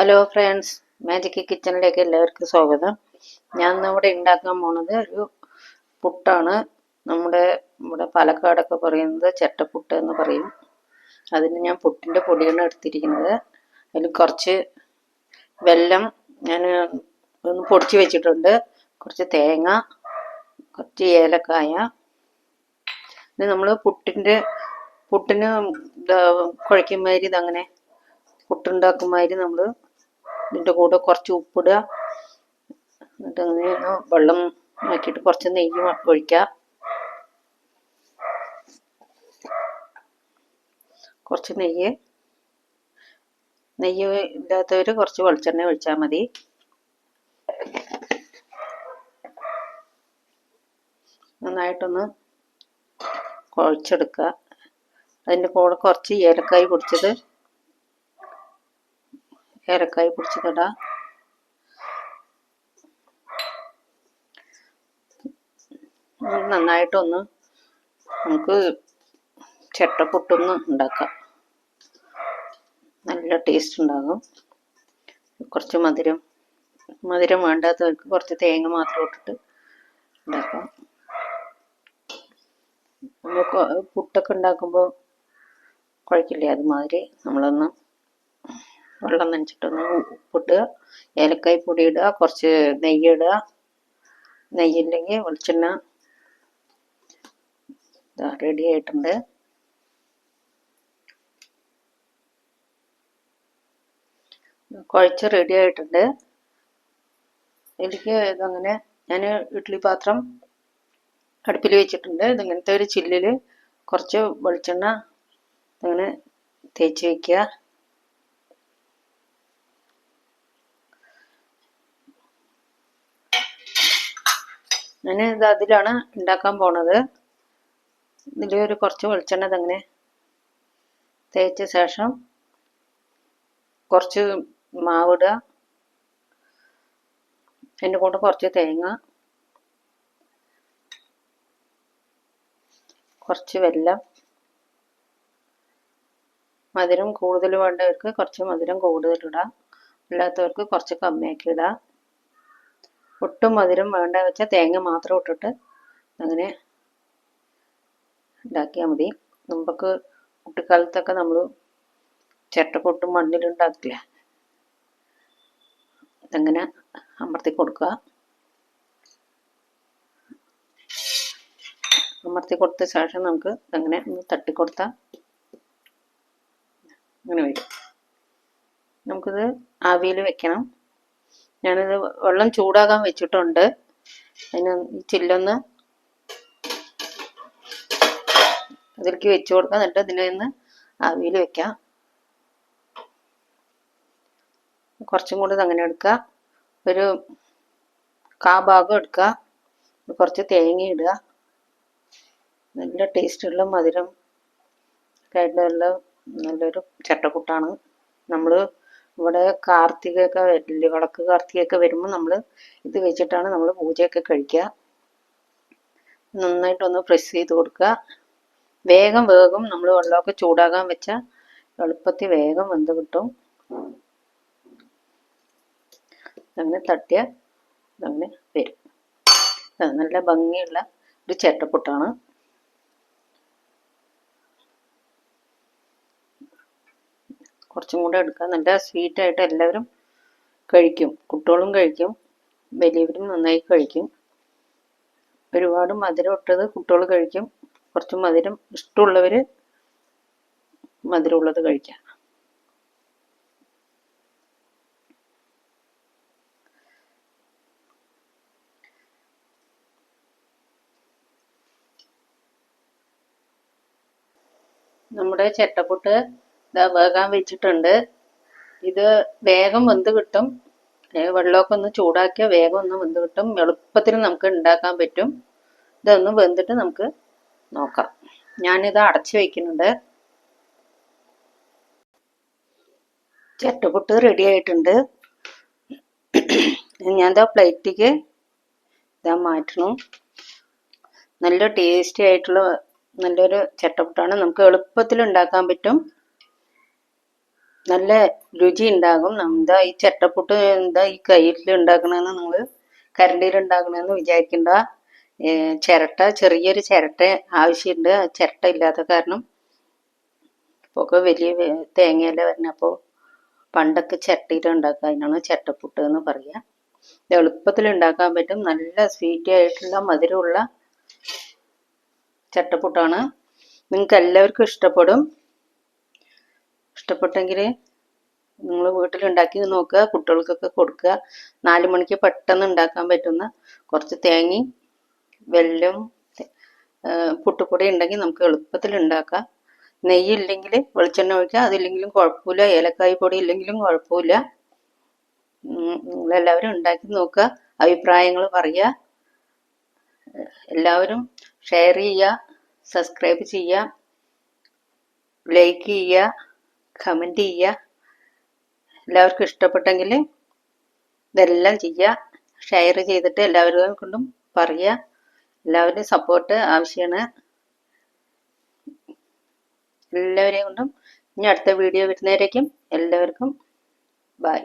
Hello friends magic കിച്ചണിലേക്ക് എല്ലാവർക്കും സ്വാഗതം. ഞാൻ ഇവിടെ ഉണ്ടാക്കാൻ പോണത് ഒരു പുട്ടാണ്. നമ്മുടെ ഇവിടെ പാലക്കാടൊക്കെ പറയുന്നത് ചെട്ടപ്പുട്ട് എന്ന് പറയും. അതിന് ഞാൻ പുട്ടിന്റെ പൊടിയാണ് എടുത്തിരിക്കുന്നത്. അതിൽ കുറച്ച് വെല്ലം ഞാൻ ഒന്ന് പൊടിച്ച് വെച്ചിട്ടുണ്ട്. കുറച്ച് തേങ്ങ കുറച്ച് ഏലക്കായ. ഇത് നമ്മൾ പുട്ടിന്റെ പുട്ടിന് കുഴയ്ക്കുമാതിരി ഇതങ്ങനെ പുട്ടുണ്ടാക്കുമാതിരി നമ്മൾ ഇതിന്റെ കൂടെ കുറച്ച് ഉപ്പിടുക. എന്നിട്ട് അങ്ങനെ വെള്ളം ആക്കിയിട്ട് കുറച്ച് നെയ്യ് ഒഴിക്കുക. കുറച്ച് നെയ്യ്. നെയ്യ് ഇല്ലാത്തവർ കുറച്ച് വെളിച്ചെണ്ണ ഒഴിച്ചാൽ മതി. നന്നായിട്ടൊന്ന് കുഴച്ചെടുക്കുക. അതിന്റെ കൂടെ കുറച്ച് ഏലക്കായ് പൊടിച്ചത് ഏലക്കായ് പൊടിച്ചതിടാം നന്നായിട്ടൊന്ന് നമുക്ക് ചട്ടപ്പൊട്ടൊന്ന് ഉണ്ടാക്കാം. നല്ല ടേസ്റ്റ് ഉണ്ടാകും. കുറച്ച് മധുരം മധുരം വേണ്ടാത്തവർക്ക് കുറച്ച് തേങ്ങ മാത്രം ഇട്ടിട്ട് ഉണ്ടാക്കാം. നമ്മൾ പുട്ടൊക്കെ ഉണ്ടാക്കുമ്പോൾ കുഴക്കില്ലേ അതുമാതിരി നമ്മളൊന്ന് വെള്ളം നനച്ചിട്ടൊന്ന് ഉപ്പിടുക ഏലക്കായ് പൊടി ഇടുക കുറച്ച് നെയ്യ് ഇടുക. നെയ്യില്ലെങ്കിൽ വെളിച്ചെണ്ണ റെഡി ആയിട്ടുണ്ട്. കുഴച്ച് റെഡി ആയിട്ടുണ്ട്. എനിക്ക് ഇതങ്ങനെ ഞാൻ ഇഡ്ഡലി പാത്രം അടുപ്പിൽ വെച്ചിട്ടുണ്ട്. ഇതിങ്ങനത്തെ ഒരു ചില്ലിൽ കുറച്ച് വെളിച്ചെണ്ണ അങ്ങനെ തേച്ച് വയ്ക്കുക ഞാൻ ഇത് അതിലാണ് ഉണ്ടാക്കാൻ പോണത്. ഇതിൽ ഒരു കുറച്ച് വെളിച്ചെണ്ണ ഇതങ്ങനെ തേച്ച ശേഷം കുറച്ച് മാവിടുക എന്റെ കൂടെ കുറച്ച് തേങ്ങ. കുറച്ച് വെല്ലം. മധുരം കൂടുതൽ വേണ്ടവർക്ക് കുറച്ച് മധുരം കൂടുതലിടാം അല്ലാത്തവർക്ക് കുറച്ച് കമ്മിയാക്കി ഇടാം. ഒട്ടും മധുരം വേണ്ട വെച്ചാൽ തേങ്ങ മാത്രം ഇട്ടിട്ട് അങ്ങനെ ഉണ്ടാക്കിയാൽ മതി. നമുക്ക് കുട്ടിക്കാലത്തൊക്കെ നമ്മൾ ചിരട്ടപ്പൊട്ടും മണ്ണിലുണ്ടാക്കില്ല അതങ്ങനെ അമർത്തി കൊടുക്കുക. അമർത്തി കൊടുത്ത ശേഷം നമുക്ക് അങ്ങനെ ഒന്ന് തട്ടിക്കൊടുത്താൽ അങ്ങനെ വരും. നമുക്കിത് ആവിയിൽ വെക്കണം. ഞാനിത് വെള്ളം ചൂടാകാൻ വെച്ചിട്ടുണ്ട്. അതിന് ചില്ലൊന്ന് അതിലേക്ക് വെച്ച് കൊടുക്കാം. എന്നിട്ട് ഇതിനെ ആവിയിൽ വെക്കാം. കുറച്ചും കൂടി അങ്ങനെ എടുക്കുക. ഒരു കാ ഭാഗം എടുക്കുക. കുറച്ച് തേങ്ങ ഇടുക. നല്ല ടേസ്റ്റുള്ള മധുരം ആയിട്ടുള്ള നല്ലൊരു ചട്ടക്കൂട്ടാണ് നമ്മൾ ഇവിടെ കാർത്തികയൊക്കെ വരില്ല വിളക്ക് കാർത്തികയൊക്കെ വരുമ്പോൾ നമ്മൾ ഇത് വെച്ചിട്ടാണ് നമ്മൾ പൂജയൊക്കെ കഴിക്കുക നന്നായിട്ടൊന്ന് പ്രസ് ചെയ്ത് കൊടുക്കുക വേഗം വേഗം നമ്മൾ വെള്ളമൊക്കെ ചൂടാകാൻ വെച്ചാൽ എളുപ്പത്തിൽ വേഗം വെന്ത് കിട്ടും. അങ്ങനെ തട്ടിയ അങ്ങനെ വരും. നല്ല ഭംഗിയുള്ള ഒരു ചേട്ടപ്പൊട്ടാണ് കുറച്ചും കൂടെ എടുക്കുക നല്ല സ്വീറ്റായിട്ട് എല്ലാവരും കഴിക്കും. കുട്ടികളും കഴിക്കും. വലിയവരും നന്നായി കഴിക്കും. ഒരുപാട് മധുരം ഇട്ടത് കുട്ടികൾ കഴിക്കും. കുറച്ച് മധുരം ഇഷ്ടമുള്ളവർ മധുരമുള്ളത് കഴിക്കാം. നമ്മുടെ ചെട്ടപ്പുട്ട് ഇതാ വേകാൻ വെച്ചിട്ടുണ്ട്. ഇത് വേഗം വെന്ത് കിട്ടും. വെള്ളമൊക്കെ ഒന്ന് ചൂടാക്കിയാൽ വേഗം ഒന്ന് വെന്ത് കിട്ടും. എളുപ്പത്തിൽ നമുക്ക് ഉണ്ടാക്കാൻ പറ്റും. ഇതൊന്ന് വെന്തിട്ട് നമുക്ക് നോക്കാം. ഞാനിത് അടച്ചു വയ്ക്കുന്നുണ്ട് ചട്ടപുട്ട് റെഡി ആയിട്ടുണ്ട്. ഞാൻ ഇതാ പ്ലേറ്റിക്ക് ഇതാ മാറ്റണം. നല്ല ടേസ്റ്റി ആയിട്ടുള്ള നല്ലൊരു ചട്ടപ്പുട്ടാണ് നമുക്ക് എളുപ്പത്തിൽ ഉണ്ടാക്കാൻ പറ്റും. നല്ല രുചി ഉണ്ടാകും എന്താ ഈ ചട്ടപ്പുട്ട് എന്താ ഈ കയ്യിൽ ഉണ്ടാക്കണമെന്ന് നിങ്ങൾ കരണ്ടിയിൽ ഉണ്ടാക്കണമെന്ന് വിചാരിക്കണ്ട. ചിരട്ട ചെറിയൊരു ചിരട്ട ആവശ്യമുണ്ട് ചിരട്ട ഇല്ലാത്ത കാരണം ഒക്കെ വലിയ തേങ്ങയല്ല വരുന്നപ്പോൾ പണ്ടൊക്കെ ചട്ടിയിൽ ഉണ്ടാക്കുക അതിനാണ് ചിരട്ടപ്പുട്ട് എന്ന് പറയുക എളുപ്പത്തിൽ ഉണ്ടാക്കാൻ പറ്റും. നല്ല സ്വീറ്റി ആയിട്ടുള്ള മധുരമുള്ള ചട്ടപ്പുട്ടാണ്. നിങ്ങൾക്ക് എല്ലാവർക്കും ഇഷ്ടപ്പെടും. ഇഷ്ടപ്പെട്ടെങ്കിൽ നിങ്ങൾ വീട്ടിലുണ്ടാക്കി നോക്കുക കുട്ടികൾക്കൊക്കെ കൊടുക്കുക. നാല് മണിക്ക് പെട്ടെന്ന് ഉണ്ടാക്കാൻ പറ്റുന്ന കുറച്ച് തേങ്ങയും വെല്ലും പുട്ടുപൊടി ഉണ്ടെങ്കിൽ നമുക്ക് എളുപ്പത്തിൽ ഉണ്ടാക്കാം. നെയ്യ് ഇല്ലെങ്കിൽ വെളിച്ചെണ്ണ ഒഴിക്കുക. അതില്ലെങ്കിലും കുഴപ്പമില്ല. ഏലക്കായ് പൊടി ഇല്ലെങ്കിലും കുഴപ്പമില്ല. നിങ്ങളെല്ലാവരും ഉണ്ടാക്കി നോക്കുക. അഭിപ്രായങ്ങൾ പറയുക. എല്ലാവരും ഷെയർ ചെയ്യുക. സബ്സ്ക്രൈബ് ചെയ്യുക. ലൈക്ക് ചെയ്യുക. കമന്റ് ചെയ്യുക. എല്ലാവർക്കും ഇഷ്ടപ്പെട്ടെങ്കിൽ ഇതെല്ലാം ചെയ്യുക. ഷെയർ ചെയ്തിട്ട് എല്ലാവരും കൊണ്ടും പറയുക. എല്ലാവരുടെയും സപ്പോർട്ട് ആവശ്യമാണ്. എല്ലാവരെയും കൊണ്ടും ഇനി അടുത്ത വീഡിയോ വരുന്നവരേക്കും എല്ലാവർക്കും ബൈ